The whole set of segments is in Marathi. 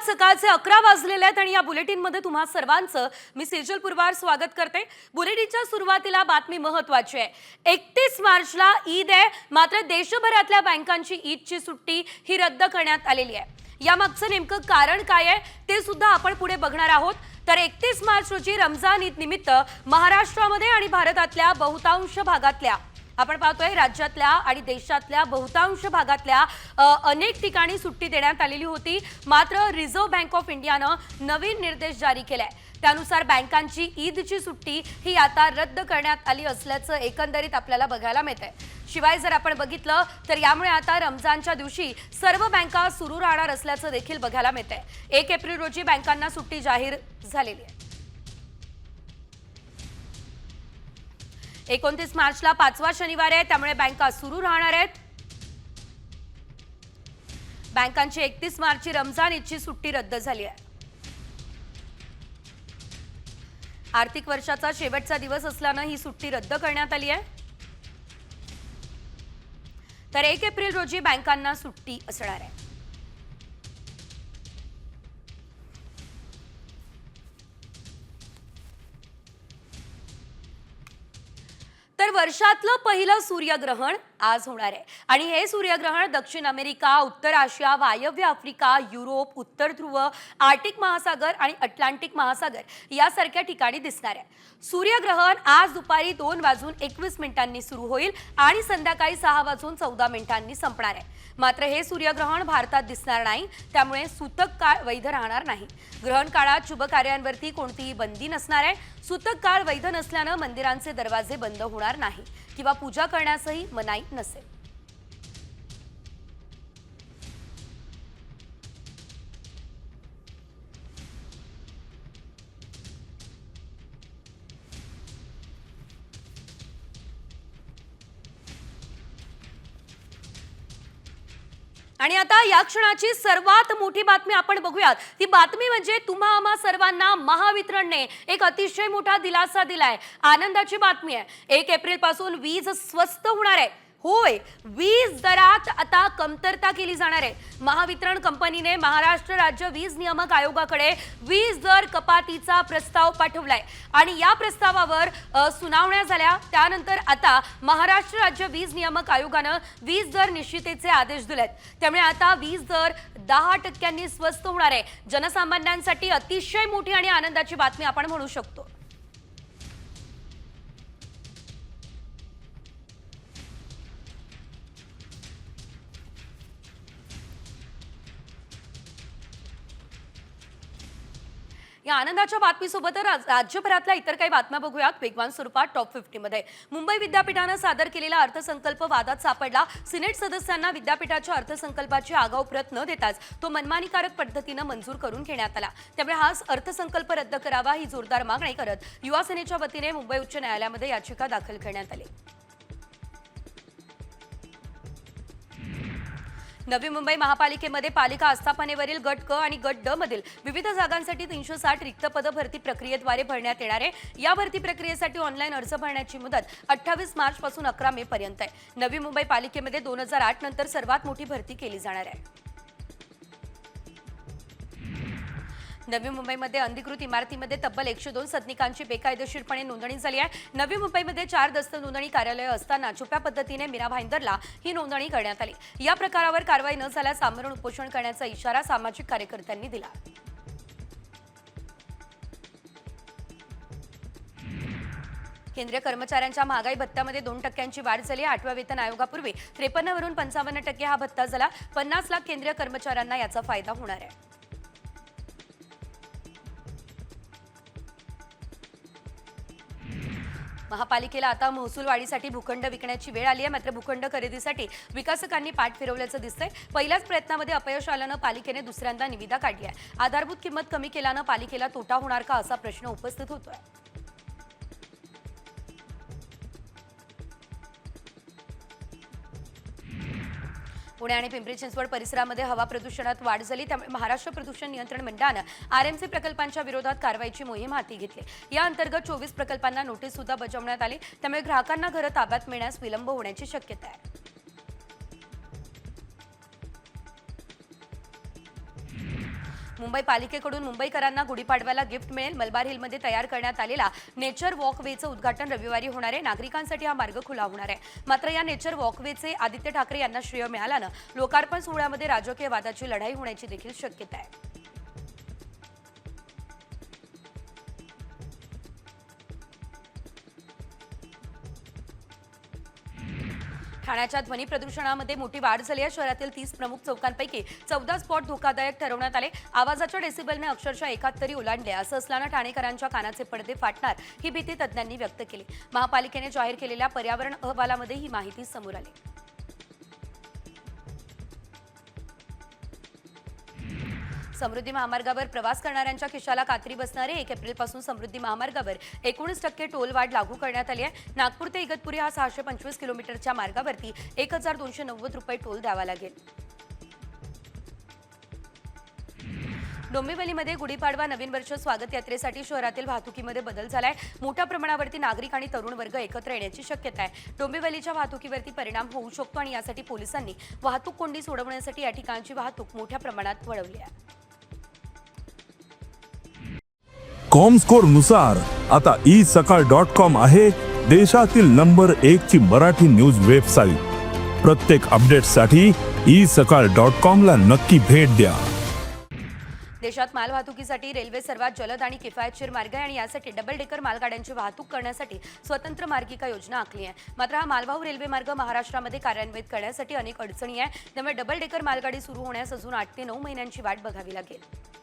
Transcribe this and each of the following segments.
आज सकाळचे अकरा वाजलेले आहेत आणि या बुलेटिनमध्ये तुम्हा सर्वांचं मी सेजल पुरवार स्वागत करते. बुलेटिनच्या सुरुवातीला बातमी महत्वाची आहे. एकतीस मार्चला ईद आहे. मात्र देशभरातल्या बँकांची ईदची सुट्टी ही रद्द करण्यात आलेली आहे. यामागचं नेमकं कारण काय आहे ते सुद्धा आपण पुढे बघणार आहोत. तर एकतीस मार्च रोजी रमजान ईद निमित्त महाराष्ट्रामध्ये आणि भारतातल्या बहुतांश भागातल्या आपण पाहतोय राज्यातल्या आणि देशातल्या बहुतांश भागातल्या अनेक ठिकाणी सुट्टी देण्यात आलेली होती. मात्र रिझर्व्ह बँक ऑफ इंडियानं नवीन निर्देश जारी केलाय. त्यानुसार बँकांची ईदची सुट्टी ही आता रद्द करण्यात आली असल्याचं एकंदरीत आपल्याला बघायला मिळत आहे शिवाय जर आपण बघितलं तर यामुळे आता रमजानच्या दिवशी सर्व बँका सुरू राहणार असल्याचं देखील बघायला मिळत आहे एक एप्रिल रोजी बँकांना सुट्टी जाहीर झालेली आहे. एकोणतीस मार्चला पाचवा शनिवार आहे त्यामुळे बँका सुरू राहणार आहेत. बँकांची एकतीस मार्चची रमजान ईदची सुट्टी रद्द झाली आहे. आर्थिक वर्षाचा शेवटचा दिवस असल्यानं ही सुट्टी रद्द करण्यात आली आहे. तर एक एप्रिल रोजी बँकांना सुट्टी असणार आहे. वर्षातलं पहिलं सूर्यग्रहण आज होणार आहे. आणि हे सूर्यग्रहण दक्षिण अमेरिका उत्तर आशिया वायव्य आफ्रिका युरोप उत्तर ध्रुव आर्टिक महासागर आणि अटलांटिक महासागर यासारख्या ठिकाणी दिसणार आहे. सूर्यग्रहण आज दुपारी दोन वाजून एकवीस मिनिटांनी सुरू होईल आणि संध्याकाळी सहा वाजून चौदा मिनिटांनी संपणार आहे. मात्र हे सूर्यग्रहण भारतात दिसणार नाही त्यामुळे सूतक काळ वैध राहणार नाही. ग्रहण काळात शुभ कार्यांवरती कोणतीही बंदी नसणार आहे. सूतक काळ वैध नसल्यानं मंदिरांचे दरवाजे बंद होणार नाही किंवा पूजा करण्यासही मनाई नसेल. आणि आता या क्षणाची सर्वात मोठी बातमी आपण बघूयात. ती बातमी म्हणजे तुम्हा आम्हा सर्वांना महावितरणने एक अतिशय मोठा दिलासा दिलाय. आनंदाची बातमी आहे. एक एप्रिलपासून वीज स्वस्त होणार आहे. होय वीज दरात आता कमतरता केली जाणार आहे. महावितरण कंपनीने महाराष्ट्र राज्य वीज नियामक आयोगाकडे वीज दर कपातीचा प्रस्ताव पाठवलाय. आणि या प्रस्तावावर सुनावण्या झाल्या. त्यानंतर आता महाराष्ट्र राज्य वीज नियामक आयोगानं वीज दर निश्चितेचे आदेश दिलेत. त्यामुळे आता वीज दर दहा टक्क्यांनी स्वस्त होणार आहे. जनसामान्यांसाठी अतिशय मोठी आणि आनंदाची बातमी आपण म्हणू शकतो. या आनंदाच्या बातमीसोबत राज्यभरातल्या इतर काही बातम्या बघूयात. वेगवान स्वरूपात टॉप फिफ्टीमध्ये मुंबई विद्यापीठानं सादर केलेला अर्थसंकल्प वादात सापडला. सिनेट सदस्यांना विद्यापीठाच्या अर्थसंकल्पाची आगाऊ प्रत न देताच तो मनमानीकारक पद्धतीनं मंजूर करून घेण्यात आला. त्यामुळे हा अर्थसंकल्प रद्द करावा ही जोरदार मागणी करत युवा सेनेच्या वतीने मुंबई उच्च न्यायालयामध्ये याचिका दाखल करण्यात आली. नवी मुंबई महापालिकेमध्ये पालिका आस्थापनेवरील गट क आणि गट ड मधील विविध जागांसाठी तीनशे साठ रिक्त पद भरती प्रक्रियेद्वारे भरण्यात येणार आहे. या भरती प्रक्रियेसाठी ऑनलाईन अर्ज भरण्याची मुदत अठ्ठावीस मार्च पासून अकरा मे पर्यंत आहे. नवी मुंबई पालिकेमध्ये दोन हजार आठ नंतर सर्वात मोठी भरती केली जाणार आहे. नवी मुंबईमध्ये अंधिकृत इमारतीमध्ये तब्बल एकशे दोन सदनिकांची बेकायदेशीरपणे नोंदणी झाली आहे. नवी मुंबईमध्ये चार दस्त नोंदणी कार्यालय असताना छुप्या पद्धतीने मीरा भाईंदरला ही नोंदणी करण्यात आली. या प्रकारावर कारवाई न झाल्यास आमरण उपोषण करण्याचा इशारा सामाजिक कार्यकर्त्यांनी दिला. केंद्रीय कर्मचाऱ्यांच्या महागाई भत्त्यामध्ये दोन टक्क्यांची वाढ झाली आठव्या वेतन आयोगापूर्वी त्रेपन्नवरून पंचावन्न टक्के हा भत्ता झाला. पन्नास लाख केंद्रीय कर्मचाऱ्यांना याचा फायदा होणार आहे. महापालिकेला आता महसूल वाढीसाठी भूखंड विकण्याची वेळ आली आहे. मात्र भूखंड खरेदीसाठी विकासकांनी पाठ फिरवल्याचं दिसतंय. पहिल्याच प्रयत्नामध्ये अपयश आल्यानं पालिकेने दुसऱ्यांदा निविदा काढली आहे. आधारभूत किंमत कमी केल्यानं पालिकेला तोटा होणार का असा प्रश्न उपस्थित होतोय. पुणे आणि पिंपरी चिंचवड परिसरामध्ये हवा प्रदूषणात वाढ झाली. त्यामुळे महाराष्ट्र प्रदूषण नियंत्रण मंडळानं आरएमसी प्रकल्पांच्या विरोधात कारवाईची मोहीम हाती घेतली. या अंतर्गत चोवीस प्रकल्पांना नोटीस सुद्धा बजावण्यात आली. त्यामुळे ग्राहकांना घरं ताब्यात मिळण्यास विलंब होण्याची शक्यता आहे. मुंबई पालिकेकडून मुंबईकरांना गुढीपाडव्याला गिफ्ट मिळेल. मलबार हिलमध्ये तयार करण्यात आलेला नेचर वॉकवेचं उद्घाटन रविवारी होणार आहे. नागरिकांसाठी हा मार्ग खुला होणार आहे. मात्र या नेचर वॉकवेचे आदित्य ठाकरे यांना श्रेय मिळाल्यानं लोकार्पण सोहळ्यामध्ये राजकीय वादाची लढाई होण्याची देखील शक्यता आहे. ठाण्याच्या ध्वनी प्रदूषणामध्ये मोठी वाढ झाली आहे. शहरातील तीस प्रमुख चौकांपैकी चौदा स्पॉट धोकादायक ठरवण्यात आले. आवाजाच्या डेसिबलने अक्षरशः एकाहत्तरी ओलांडले. असं असल्यानं ठाणेकरांच्या कानाचे पडदे फाटणार ही भीती तज्ज्ञांनी व्यक्त केली. महापालिकेने जाहीर केलेल्या पर्यावरण अहवालामध्ये ही माहिती समोर आली. समृद्धी महामार्गावर प्रवास करणाऱ्यांच्या खिशाला कात्री बसणारे एक एप्रिलपासून समृद्धी महामार्गावर एकोणीस टक्के टोल वाढ लागू करण्यात आली आहे. नागपूर ते इगतपुरी हा सहाशे पंचवीस किलोमीटरच्या मार्गावरती एक हजार दोनशे नव्वद रुपये टोल द्यावा लागेल. डोंबिवलीमध्ये गुढीपाडवा नवीन वर्ष स्वागत यात्रेसाठी शहरातील वाहतुकीमध्ये बदल झालाय. मोठ्या प्रमाणावरती नागरिक आणि तरुण वर्ग एकत्र येण्याची शक्यता आहे. डोंबिवलीच्या वाहतुकीवरती परिणाम होऊ शकतो आणि यासाठी पोलिसांनी वाहतूक कोंडी सोडवण्यासाठी या ठिकाणची वाहतूक मोठ्या प्रमाणात वळवली आहे. कॉमस्कोरनुसार आता ई सकाळ डॉट कॉम आहे देशातील नंबर एक ची मराठी न्यूज वेबसाईट प्रत्येक अपडेटसाठी ई सकाळ डॉट कॉम ला नक्की भेट द्या. देशात मालवाहतुकीसाठी रेल्वे सर्वात जलद आणि किफायतशीर मार्ग आहे आणि यासाठी डबल डेकर मालगाड्यांची वाहतूक करण्यासाठी स्वतंत्र मार्गिका योजना आखली आहे. मात्र हा मालवाहू रेल्वे मार्ग महाराष्ट्रामध्ये कार्यान्वित करण्यासाठी अनेक अडचणी आहे. त्यामुळे डबल डेकर मालगाडी सुरू होण्यास अजून आठ ते नऊ महिन्यांची वाट बघावी लागेल.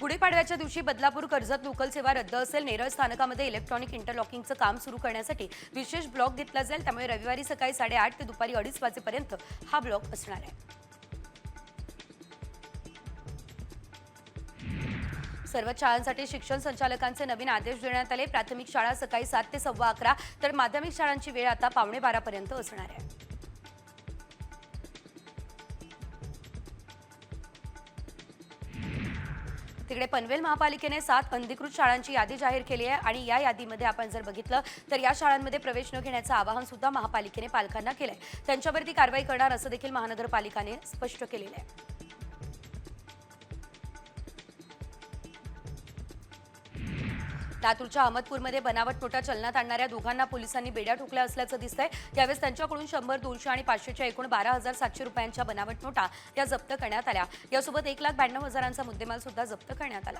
गुढीपाडव्याच्या दिवशी बदलापूर कर्जत लोकल सेवा रद्द असेल नेरळ स्थानकामध्ये इलेक्ट्रॉनिक इंटरलॉकिंगचं काम सुरू करण्यासाठी विशेष ब्लॉक घेतला जाईल त्यामुळे रविवारी सकाळी साडेआठ ते दुपारी अडीच वाजेपर्यंत हा ब्लॉक असणार आहे. सर्व शाळांसाठी शिक्षण संचालकांचे नवीन आदेश देण्यात आले. प्राथमिक शाळा सकाळी सात ते सव्वा अकरा तर माध्यमिक शाळांची वेळ आता पावणे बारापर्यंत असणार आहे. इकडे पनवेल महापालिकेने सात अनधिकृत शाळांची यादी जाहीर केली आहे आणि या यादीमध्ये आपण जर बघितलं तर या शाळांमध्ये प्रवेश न घेण्याचं आवाहन सुद्धा महापालिकेने पालकांना केलंय. त्यांच्यावरती कारवाई करणार असं देखील महानगरपालिकाने स्पष्ट केलेलं आहे. लातूरच्या अहमदपूरमध्ये बनावट नोटा चलनात आणणाऱ्या दोघांना पोलिसांनी बेड्या ठोकल्या असल्याचं दिसतंय. त्यावेळेस त्यांच्याकडून शंभर दोनशे आणि पाचशेच्या एकूण बारा हजार सातशे रुपयांच्या बनावट नोटा या जप्त करण्यात आल्या. यासोबत एक लाख ब्याण्णव हजारांचा मुद्देमाल सुद्धा जप्त करण्यात आला.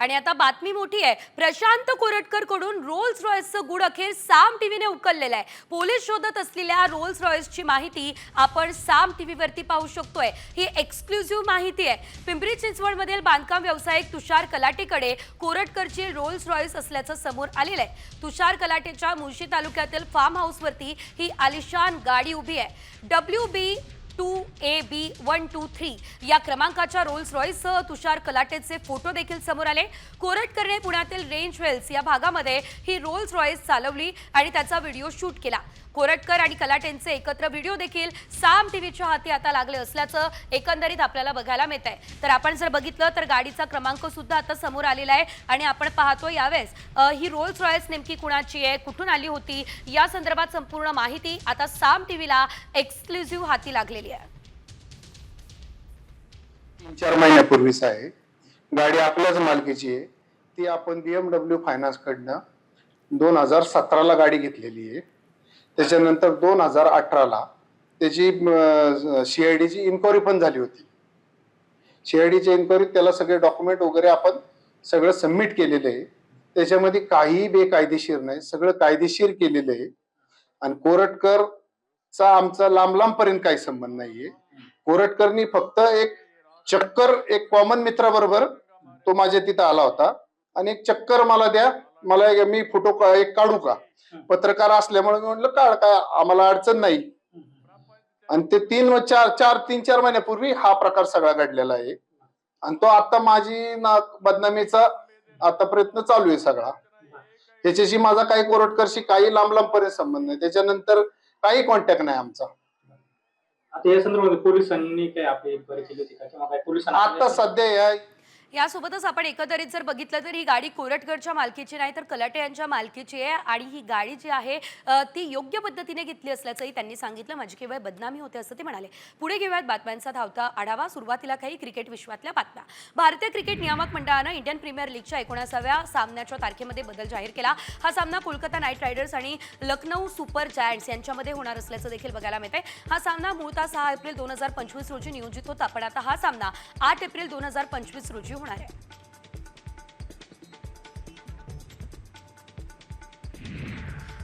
आणि आता बातमी मोठी आहे. प्रशांत कोरटकरकडून रोल्स रॉयसचं गुड अखेर साम टीव्हीने उकललेलं आहे. पोलीस शोधत असलेल्या रोल्स रॉयसची माहिती आपण साम टीव्हीवरती पाहू शकतोय. ही एक्सक्लुझिव्ह माहिती आहे. पिंपरी चिंचवडमधील बांधकाम व्यावसायिक तुषार कलाटेकडे कोरटकरची रोल्स रॉयस असल्याचं समोर आलेलं आहे. तुषार कलाटेच्या मुळशी तालुक्यातील फार्म हाऊसवरती ही आलिशान गाडी उभी आहे. W B two A B one two three. या क्रमांकाच्या रोल्स रॉईससह तुषार कलाटेचे फोटो देखील समोर आले. कोरटकरने पुण्यातील रेंज वेल्स या भागामध्ये ही रोल्स रॉईस चालवली आणि त्याचा व्हिडिओ शूट केला. कोरटकर आणि कलाटेंचे एकत्र व्हिडिओ देखील साम टीव्हीच्या हाती आता लागले असल्याचं एकंदरीत आपल्याला बघायला मिळत आहे तर आपण जर बघितलं तर गाडीचा क्रमांक सुद्धा आता समोर आलेला आहे आणि आपण पाहतो यावेळेस ही रोल्स रॉयस नेमकी कुणाची आहे कुठून आली होती या संदर्भात संपूर्ण माहिती आता साम टीव्हीला एक्सक्लुझिव्ह हाती लागलेली आहे तीन चार महिन्यापूर्वीच आहे. गाडी आपल्याच मालकीची आहे. ती आपण बीएमडब्ल्यू फायनान्स कडनं दोन हजार सतराला गाडी घेतलेली आहे. त्याच्यानंतर दोन हजार अठराला त्याची सीआयडीची इन्क्वायरी पण झाली होती. सीआयडीच्या इन्क्वायरीत त्याला सगळे डॉक्युमेंट वगैरे आपण सगळं सबमिट केलेलं आहे. त्याच्यामध्ये काहीही बेकायदेशीर नाही सगळं कायदेशीर केलेलं आहे. आणि कोरटकर चा आमचा लांब पर्यंत काही संबंध नाहीये. कोरटकरनी फक्त एक चक्कर एक कॉमन मित्राबरोबर तो माझ्या तिथं आला होता. आणि एक चक्कर मला द्या मला एक- मी फोटो एक काढू का? पत्रकार असल्यामुळे मी म्हटलं काढ काय आम्हाला अडचण नाही. आणि ते तीन व चार चार तीन चार महिन्यापूर्वी हा प्रकार सगळा घडलेला आहे. आणि तो आता माझी ना बदनामीचा आता प्रयत्न चालू आहे सगळा. त्याच्याशी माझा काही कोरटकरशी काही लांब लांब पर्यंत संबंध नाही. त्याच्यानंतर काही कॉन्टॅक्ट नाही आमचा. आता या संदर्भात पोलिसांनी काय आपली केली होती का? किंवा काय पोलिसांना आता सध्या या यासोबतच आपण एकंदरीत जर बघितलं तर ही गाडी कोरटगडच्या मालकीची नाही तर कलाटे यांच्या मालकीची आहे आणि ही गाडी जी आहे ती योग्य पद्धतीने घेतली असल्याचंही त्यांनी सांगितलं. माझी केवळ बदनामी होते असं ते म्हणाले. पुढे घेऊयात बातम्यांचा धावता आढावा. सुरुवातीला काही क्रिकेट विश्वातल्या बातम्या. भारतीय क्रिकेट नियामक मंडळानं इंडियन प्रीमियर लीगच्या एकोणासाव्या सामन्याच्या तारखेमध्ये बदल जाहीर केला. हा सामना कोलकाता नाईट रायडर्स आणि लखनौ सुपर जायंट्स यांच्यामध्ये होणार असल्याचं देखील बघायला मिळतंय. हा सामना मूळतः सहा एप्रिल दोन हजार पंचवीस रोजी नियोजित होता पण आता हा सामना आठ एप्रिल दोन हजार पंचवीस रोजी होणार आहे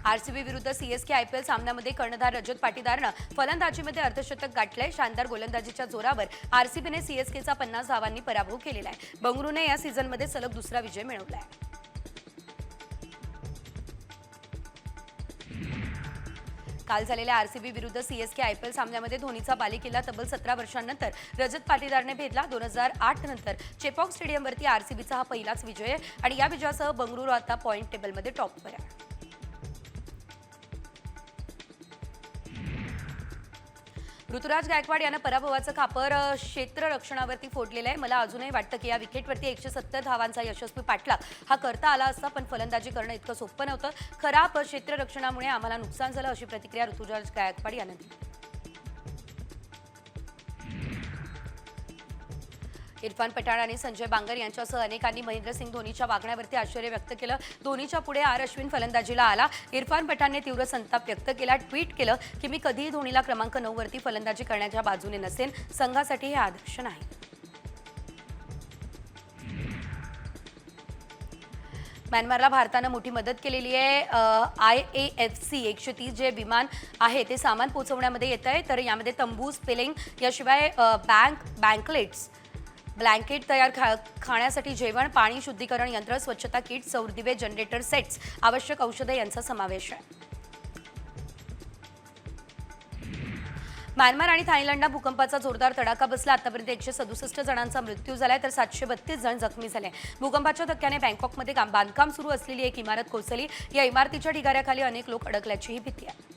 आरसीबी विरुद्ध सीएसके आयपीएल सामन्यामध्ये कर्णधार रजत पाटीदारनं फलंदाजीमध्ये अर्धशतक गाठलंय. शानदार गोलंदाजीच्या जोरावर आरसीबीने सीएसकेचा पन्नास धावांनी पराभव केलेला आहे. बंगळुरूने या सीझनमध्ये सलग दुसरा विजय मिळवला आहे काल झालेल्या आरसीबी विरुद्ध सीएसके आयपीएल सामन्यामध्ये धोनीचा बालेकिल्ला तब्बल सतरा वर्षांनंतर रजत पाटीदारने भेदला. दोन हजार आठ नंतर चेपॉक स्टेडियमवरती आरसीबीचा हा पहिलाच विजय आहे आणि या विजयासह बंगळुरू आता पॉईंट टेबलमध्ये टॉपवर आहे. ऋतुराज गायकवाड यानं पराभवाचं खापर क्षेत्ररक्षणावरती फोडलेलं आहे. मला अजूनही वाटतं की या विकेटवरती एकशे सत्तर धावांचा यशस्वी पाठलाग हा करता आला असता पण फलंदाजी करणं इतकं सोपं नव्हतं. खराब क्षेत्ररक्षणामुळे आम्हाला नुकसान झालं अशी प्रतिक्रिया ऋतुराज गायकवाड यानं दिली. इरफान पठाण आणि संजय बांगर यांच्यासह अनेकांनी महेंद्रसिंग धोनीच्या वागण्यावरती आश्चर्य व्यक्त केलं. धोनीच्या पुढे आर. अश्विन फलंदाजीला आला. इरफान पठाणने तीव्र संताप व्यक्त केला. ट्विट केलं की मी कधीही धोनीला क्रमांक नऊ वरती फलंदाजी करण्याच्या बाजूने नसेन. संघासाठी हे आदर्श नाही. म्यानमारला भारतानं मोठी मदत केलेली आहे. आय ए एफ सी एकशे तीस जे विमान आहे ते सामान पोहोचवण्यामध्ये येत आहे तर यामध्ये तंबू स्पेलिंग याशिवाय बँक बँकलेट्स ब्लँकेट तयार खा खाण्यासाठी जेवण पाणी शुद्धीकरण यंत्र स्वच्छता किट सौरदिवे जनरेटर सेट्स आवश्यक औषधे यांचा समावेश आहे. म्यानमार आणि थायलंडला भूकंपाचा जोरदार तडाखा बसला. आतापर्यंत एकशे सदुसष्ट जणांचा मृत्यू झालाय तर सातशे बत्तीस जण जखमी झाले भूकंपाच्या धक्क्याने बँकॉकमध्ये काम बांधकाम सुरू असलेली एक इमारत कोसळली. या इमारतीच्या ढिगाऱ्याखाली अनेक लोक अडकल्याचीही भीती आहे.